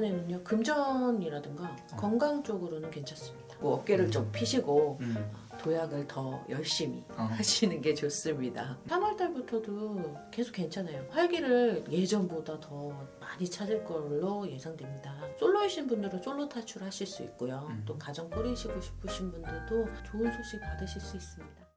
이번에는요 금전이라든가 건강 쪽으로는 괜찮습니다. 뭐 어깨를 좀 피시고 음. 도약을 더 열심히 어. 하시는 게 좋습니다. 3월 달부터도 계속 괜찮아요. 활기를 예전보다 더 많이 찾을 걸로 예상됩니다. 솔로이신 분들은 솔로 탈출하실 수 있고요. 음. 또 가정 꾸리시고 싶으신 분들도 좋은 소식 받으실 수 있습니다.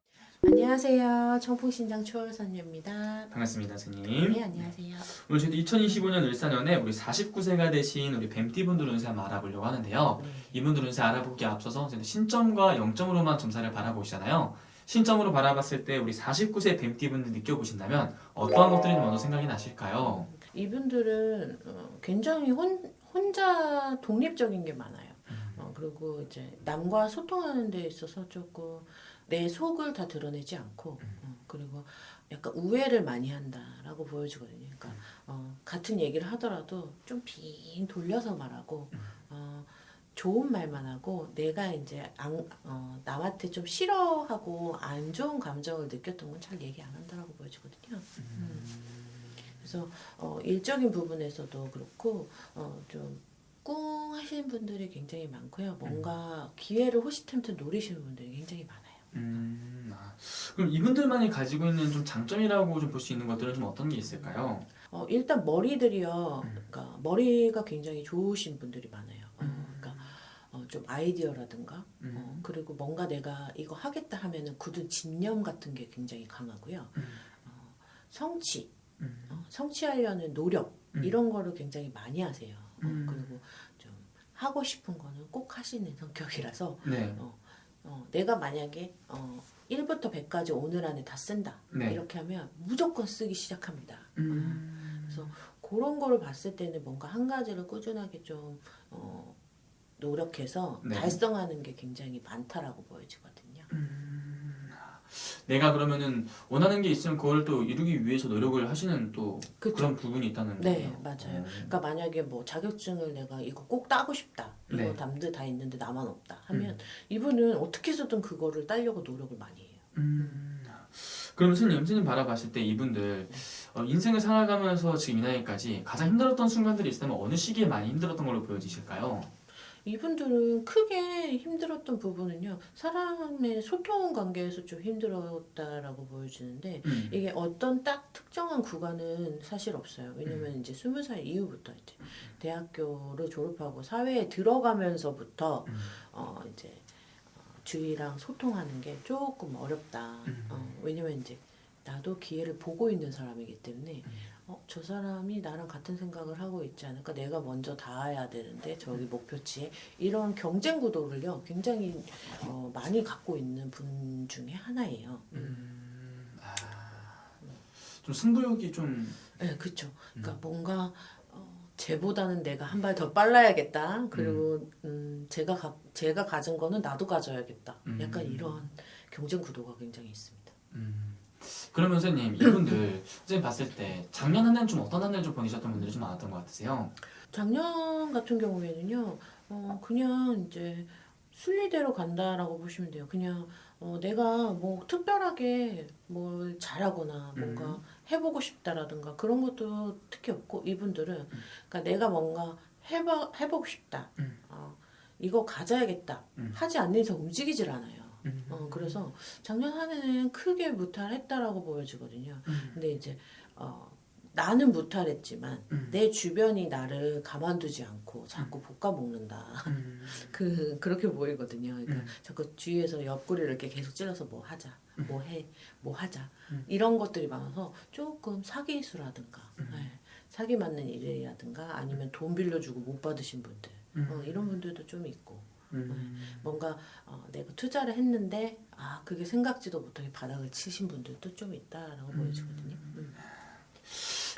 안녕하세요. 청풍신장 초월선녀입니다. 반갑습니다, 선생님. 네, 안녕하세요. 오늘 저희도 2025년 을사년에 우리 49세가 되신 우리 뱀띠분들 운세 한번 알아보려고 하는데요. 네. 이분들 운세 알아보기에 앞서서 저희는 신점과 영점으로만 점사를 바라보시잖아요. 신점으로 바라봤을 때 우리 49세 뱀띠분들 느껴보신다면 어떠한 것들이 먼저 생각이 나실까요? 이분들은 어, 굉장히 혼, 혼자 독립적인 게 많아요. 음. 어, 그리고 이제 남과 소통하는 데 있어서 조금 내 속을 다 드러내지 않고 음. 어, 그리고 약간 우회를 많이 한다라고 보여지거든요. 그러니까 음. 어, 같은 얘기를 하더라도 좀 빙 돌려서 말하고 음. 어, 좋은 말만 하고 내가 이제 안, 어, 남한테 좀 싫어하고 안 좋은 감정을 느꼈던 건 잘 얘기 안 한다라고 보여지거든요. 그래서 어, 일적인 부분에서도 그렇고 어, 좀꿍 하시는 분들이 굉장히 많고요. 뭔가 기회를 호시탐탐 노리시는 분들이 굉장히 많아요. 그럼 이분들만이 가지고 있는 좀 장점이라고 좀 볼 수 있는 것들은 좀 어떤 게 있을까요? 어, 일단 머리들이요. 음. 그러니까 머리가 굉장히 좋으신 분들이 많아요. 어, 음. 그러니까 어, 좀 아이디어라든가 음. 어, 그리고 뭔가 내가 이거 하겠다 하면은 굳은 집념 같은 게 굉장히 강하고요. 음. 어, 성취, 음. 어, 성취하려는 노력 음. 이런 거를 굉장히 많이 하세요. 어, 음. 그리고 좀 하고 싶은 거는 꼭 하시는 성격이라서 네. 어, 내가 만약에 어, 1부터 100까지 오늘 안에 다 쓴다 네. 이렇게 하면 무조건 쓰기 시작합니다. 음. 그래서 그런 거를 봤을 때는 뭔가 한 가지를 꾸준하게 좀 어, 노력해서 네. 달성하는 게 굉장히 많다라고 보여지거든요. 내가 그러면은 원하는 게 있으면 그걸 또 이루기 위해서 노력을 하시는 또 그쵸. 그런 부분이 있다는 네, 거예요. 맞아요. 어. 그러니까 만약에 뭐 자격증을 내가 이거 꼭 따고 싶다. 이거 네. 남들 다 있는데 나만 없다. 하면 이분은 어떻게 해서든 그거를 따려고 노력을 많이 해요. 음. 그럼 선생님, 선생님 바라봤을 때 이분들 어, 인생을 살아가면서 지금 이 나이까지 가장 힘들었던 순간들이 있다면 어느 시기에 많이 힘들었던 걸로 보여지실까요? 이분들은 크게 힘들었던 부분은요. 사람의 소통 관계에서 좀 힘들었다라고 보여지는데 음. 이게 어떤 딱 특정한 구간은 사실 없어요. 왜냐면 이제 스무 살 이후부터 이제 대학교를 졸업하고 사회에 들어가면서부터 음. 어 이제 어, 주위랑 소통하는 게 조금 어렵다. 음. 어, 왜냐면 이제 나도 기회를 보고 있는 사람이기 때문에 음. 어, 저 사람이 나랑 같은 생각을 하고 있지 않을까? 내가 먼저 닿아야 되는데 음. 저기 목표치에 이런 경쟁 구도를요 굉장히 어, 많이 갖고 있는 분 중에 하나예요. 음. 아. 좀 승부욕이 좀 네, 그렇죠. 그러니까 음. 뭔가 어, 쟤보다는 내가 한 발 더 빨라야겠다. 그리고 음, 제가 가, 제가 가진 거는 나도 가져야겠다. 약간 음. 이런 경쟁 구도가 굉장히 있습니다. 음. 그러면 선생님 이분들 선생님 봤을 때 작년 한 해는 좀 어떤 한 해를 좀 보내셨던 분들이 좀 많았던 것 같으세요? 작년 같은 경우에는요, 어, 그냥 이제 순리대로 간다라고 보시면 돼요. 그냥 어, 내가 뭐 특별하게 뭘 잘하거나 뭔가 음. 해보고 싶다라든가 그런 것도 특히 없고 이분들은 그러니까 내가 뭔가 해봐, 해보고 싶다. 음. 어, 이거 가져야겠다. 음. 하지 않는 이상 움직이질 않아요. 음. 어, 그래서 작년 한 해는 크게 무탈했다라고 보여지거든요. 음. 근데 이제 어, 나는 무탈했지만 음. 내 주변이 나를 가만두지 않고 자꾸 볶아 먹는다. 음. 그 그렇게 보이거든요. 그러니까 음. 자꾸 주위에서 옆구리를 이렇게 계속 찔러서 뭐 하자, 뭐 해, 뭐 하자 음. 이런 것들이 많아서 조금 사기수라든가 음. 네, 사기 맞는 일이라든가 아니면 돈 빌려주고 못 받으신 분들 어, 이런 분들도 좀 있고 음. 뭔가 어, 내가 투자를 했는데 아 그게 생각지도 못하게 바닥을 치신 분들도 좀 있다라고 보여지거든요. 음.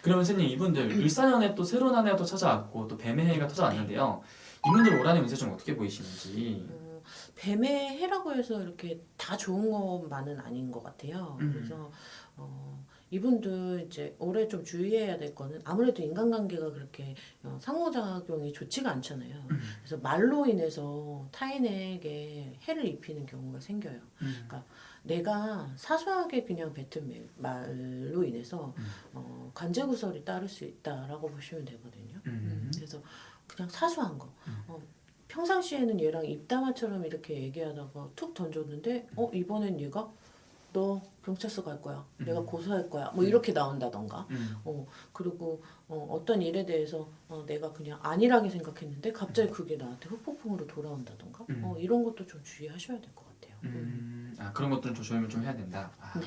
그러면 선생님 이분들 일사년에 또 새로운 한 해가 또 찾아왔고 또 뱀의 해가 찾아왔는데요. 이분들 올 한해 운세 좀 어떻게 보이시는지. 어, 뱀의 해라고 해서 이렇게 다 좋은 것만은 아닌 것 같아요. 음. 그래서 어, 이분들 이제 올해 좀 주의해야 될 거는 아무래도 인간관계가 그렇게 어, 상호작용이 좋지가 않잖아요. 음. 그래서 말로 인해서 타인에게 해를 입히는 경우가 생겨요. 음. 내가 사소하게 그냥 뱉은 말- 말로 인해서 음. 어, 관제구설이 따를 수 있다라고 보시면 되거든요. 음. 그래서 그냥 사소한 거. 어, 평상시에는 얘랑 입담화처럼 이렇게 얘기하다가 툭 던졌는데 어 이번엔 얘가 너 경찰서 갈 거야. 내가 고소할 거야. 뭐 이렇게 나온다던가. 음. 어 그리고 어, 어떤 일에 대해서 어, 내가 그냥 안일하게 생각했는데 갑자기 그게 나한테 후폭풍으로 돌아온다던가. 음. 어 이런 것도 좀 주의하셔야 될 것 같아요. 음, 아 그런 것들은 조심을 좀 해야 된다. 아. 네네.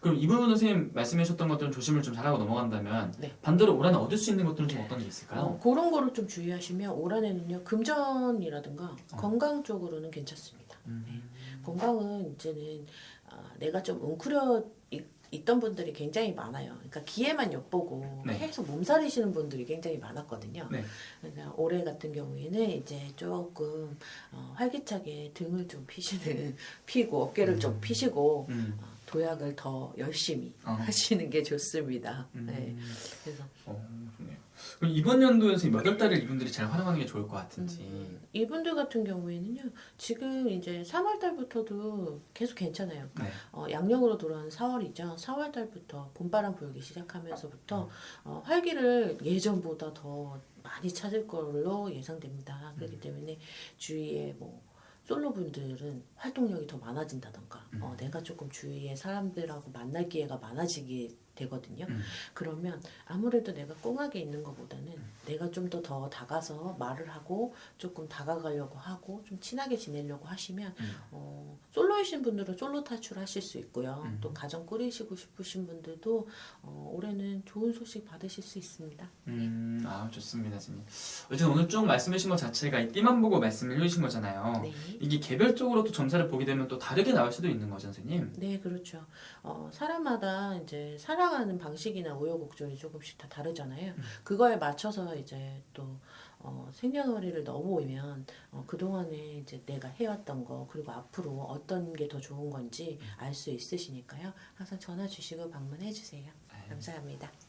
그럼 이 부분은 선생님 말씀하셨던 것들은 조심을 좀 잘하고 넘어간다면 네. 반대로 올 한해 얻을 수 있는 것들은 좀 어떤 게 어, 있을까요? 그런 거를 좀 주의하시면 올 한해는요 금전이라든가 건강 쪽으로는 괜찮습니다. 어. 음. 건강은 이제는 아, 내가 좀 웅크려 있, 있던 분들이 굉장히 많아요. 그러니까 기회만 엿보고 네. 계속 몸살이시는 분들이 굉장히 많았거든요. 네. 그러니까 올해 같은 경우에는 이제 조금 어, 활기차게 등을 좀 피시는 피고 어깨를 좀 피시고 음. 어, 도약을 더 열심히 어. 하시는 게 좋습니다. 음. 네. 그래서 어, 좋네요. 그럼 이번 연도에서 몇 월 달에 이분들이 잘 활용하는 게 좋을 것 같은지. 음, 이분들 같은 경우에는요 지금 이제 3월 달부터도 계속 괜찮아요. 네. 어, 양력으로 돌아온 4월이죠. 4월 달부터 봄바람 불기 시작하면서부터 어, 활기를 예전보다 더 많이 찾을 걸로 예상됩니다. 그렇기 때문에 주위에 뭐 솔로 분들은 활동력이 더 많아진다던가 어, 내가 조금 주위에 사람들하고 만날 기회가 많아지게 되거든요. 음. 그러면 아무래도 내가 꽁하게 있는 것보다는 내가 좀 더 더 다가서 말을 하고 조금 다가가려고 하고 좀 친하게 지내려고 하시면 음. 어, 솔로이신 분들은 솔로 탈출하실 수 있고요. 음. 또 가정 꾸리시고 싶으신 분들도 어, 올해는 좋은 소식 받으실 수 있습니다. 음, 아 좋습니다, 선생님. 어쨌든 오늘 쭉 말씀해 주신 것 자체가 이 띠만 보고 말씀을 해주신 거잖아요. 네. 이게 개별적으로 또 점사를 보게 되면 또 다르게 나올 수도 있는 거죠, 선생님. 네, 그렇죠. 어, 사람마다 이제 살아가는 방식이나 우여곡절이 조금씩 다 다르잖아요. 그거에 맞춰서 이제 또 어, 생년월일을 넣어보면 어, 그동안에 이제 내가 해왔던 거 그리고 앞으로 어떤 게 더 좋은 건지 알 수 있으시니까요. 항상 전화 주시고 방문해 주세요. 감사합니다.